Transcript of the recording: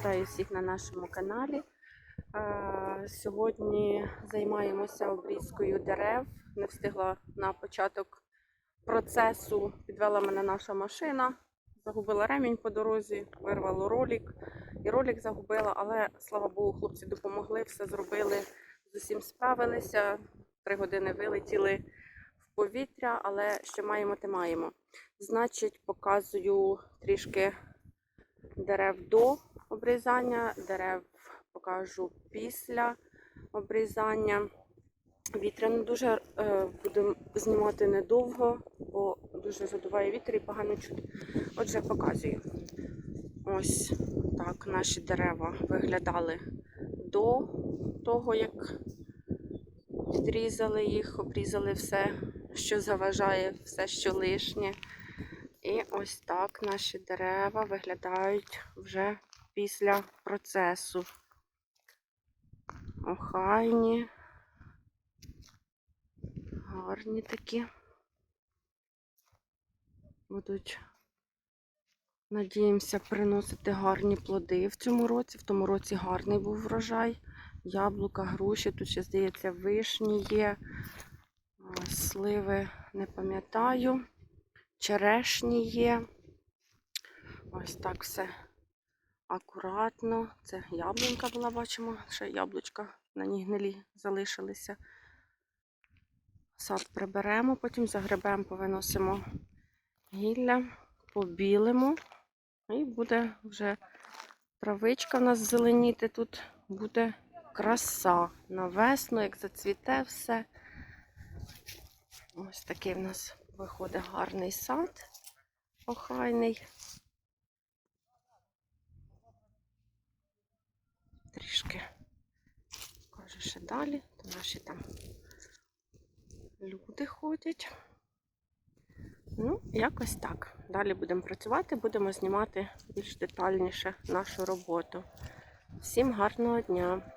Вітаю всіх на нашому каналі. Сьогодні займаємося обрізкою дерев. Не встигла на початок процесу. Підвела мене наша машина. Загубила ремінь по дорозі, вирвало ролик. І ролик загубила, але слава Богу, хлопці допомогли, все зробили, з усім справилися. Три години вилетіли в повітря, але що маємо, те маємо. Значить, показую трішки дерев до обрізання, дерев покажу після обрізання. Вітряно дуже е, будемо знімати недовго, бо дуже задуває вітер і погано чути. Отже, показую. Ось так наші дерева виглядали до того, як відрізали їх, обрізали все, що заважає, все, що лишнє. І ось так наші дерева виглядають вже після процесу. Охайні, гарні такі. Будуть, надіємося, приносити гарні плоди в цьому році. В тому році гарний був врожай. Яблука, груші, тут ще, здається, вишні є, сливи не пам'ятаю черешні є. Ось так все акуратно. Це яблунька була, бачимо, ще яблучка на ній гнилі залишилися. Сад приберемо, потім загребемо, повиносимо гілля, побілимо. І буде вже травичка в нас зеленіти. Тут буде краса. На весну, як зацвіте все. Ось такий в нас виходить гарний сад, охайний. Трішки кажу, ще далі, то наші там люди ходять. Ну, якось так. Далі будемо працювати, будемо знімати більш детальніше нашу роботу. Всім гарного дня!